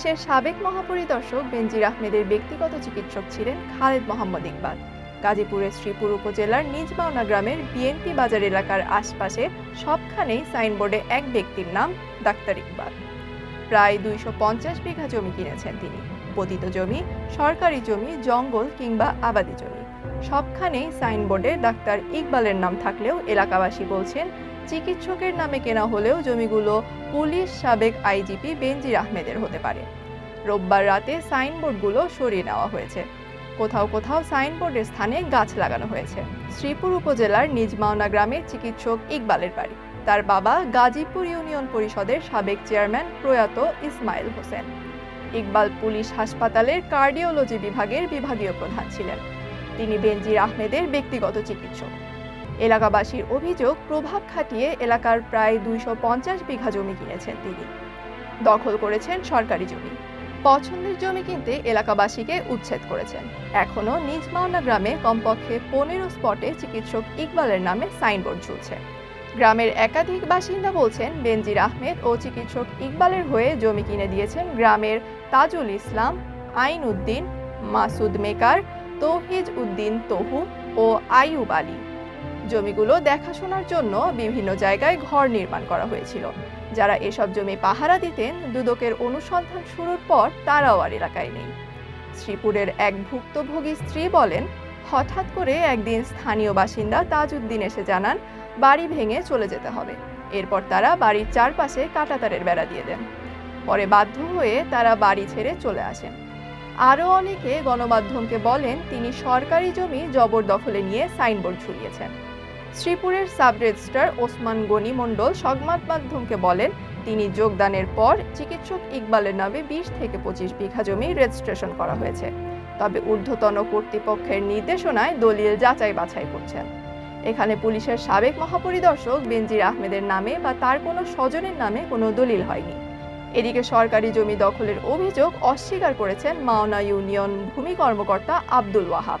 পুলিশের সাবেক মহাপরিদর্শক বেনজির আহমেদের ব্যক্তিগত চিকিৎসক ছিলেন খালেদ মোহাম্মদ ইকবাল। গাজীপুরের শ্রীপুর উপজেলার নিজবাউনা গ্রামের বিএনপি বাজার এলাকার আশপাশে সবখানেই সাইনবোর্ডে এক ব্যক্তির নাম ডাক্তার ইকবাল। প্রায় দুইশো পঞ্চাশ বিঘা জমি কিনেছেন তিনি। পতিত জমি, সরকারি জমি, জঙ্গল কিংবা আবাদি জমি। সবখানেই সাইনবোর্ডে ডাক্তার ইকবালের নাম থাকলেও এলাকাবাসী বলছেন চিকিৎসকের নামে কেনা হলেও জমিগুলো পুলিশ সাবেক আইজিপি বেনজির আহমেদের হতে পারে। রোববার রাতে সাইনবোর্ডগুলো সরিয়ে নেওয়া হয়েছে। কোথাও কোথাও সাইনবোর্ডের স্থানে গাছ লাগানো হয়েছে। শ্রীপুর উপজেলার নিজমাওনা গ্রামে চিকিৎসক ইকবালের বাড়ি। তার বাবা গাজীপুর ইউনিয়ন পরিষদের সাবেক চেয়ারম্যান প্রয়াত ইসমাইল হোসেন। ইকবাল পুলিশ হাসপাতালের কার্ডিওলজি বিভাগের বিভাগীয় প্রধান ছিলেন। তিনি বেনজির আহমেদের ব্যক্তিগত চিকিৎসক। এলাকাবাসীর অভিযোগ, প্রভাব খাটিয়ে এলাকার প্রায় দুইশো পঞ্চাশ বিঘা জমি কিনেছেন তিনি। দখল করেছেন সরকারি জমি। পছন্দের জমি কিনতে এলাকাবাসীকে উচ্ছেদ করেছেন। এখনও নিজ মাওনা গ্রামে কমপক্ষে পনেরো স্পটে চিকিৎসক ইকবালের নামে সাইনবোর্ড ঝুলছে। গ্রামের একাধিক বাসিন্দা বলছেন, বেনজির আহমেদ ও চিকিৎসক ইকবালের হয়ে জমি কিনে দিয়েছেন গ্রামের তাজুল ইসলাম, আইন উদ্দিন, মাসুদ মেকার তৌহিজ উদ্দিন তহু ও আইয়ুব আলী। জমিগুলো দেখাশোনার জন্য বিভিন্ন জায়গায় ঘর নির্মাণ করা হয়েছিল। যারা এসব জমি পাহারা দিতেন, দুদকের অনুসন্ধান শুরুর পর তারাও আর এলাকায় নেই। শ্রীপুরের এক ভুক্তভোগী স্ত্রী বলেন, হঠাৎ করে একদিন স্থানীয় বাসিন্দা তাজউদ্দিন এসে জানান, বাড়ি ভেঙে চলে যেতে হবে। এরপর তারা বাড়ির চারপাশে কাঁটাতারের বেড়া দিয়ে দেন। পরে বাধ্য হয়ে তারা বাড়ি ছেড়ে চলে আসেন। আরও অনেকে গণমাধ্যমকে বলেন, তিনি সরকারি জমি জবরদখলে নিয়ে সাইনবোর্ড ঝুলিয়েছেন। শ্রীপুরের সাব রেজিস্ট্রার ওসমান গনি মণ্ডল সংবাদ মাধ্যমকে বলেন, তিনি যোগদানের পর চিকিৎসক ইকবালের নামে বিশ থেকে পঁচিশ বিঘা জমি রেজিস্ট্রেশন করা হয়েছে। তবে ঊর্ধ্বতন কর্তৃপক্ষের নির্দেশনায় দলিল যাচাই বাছাই করছেন। এখানে পুলিশের সাবেক মহাপরিদর্শক বেনজির আহমেদের নামে বা তার কোনো স্বজনের নামে কোনো দলিল হয়নি। এদিকে সরকারি জমি দখলের অভিযোগ অস্বীকার করেছেন মাওনা ইউনিয়ন ভূমি কর্মকর্তা Abdul Wahab.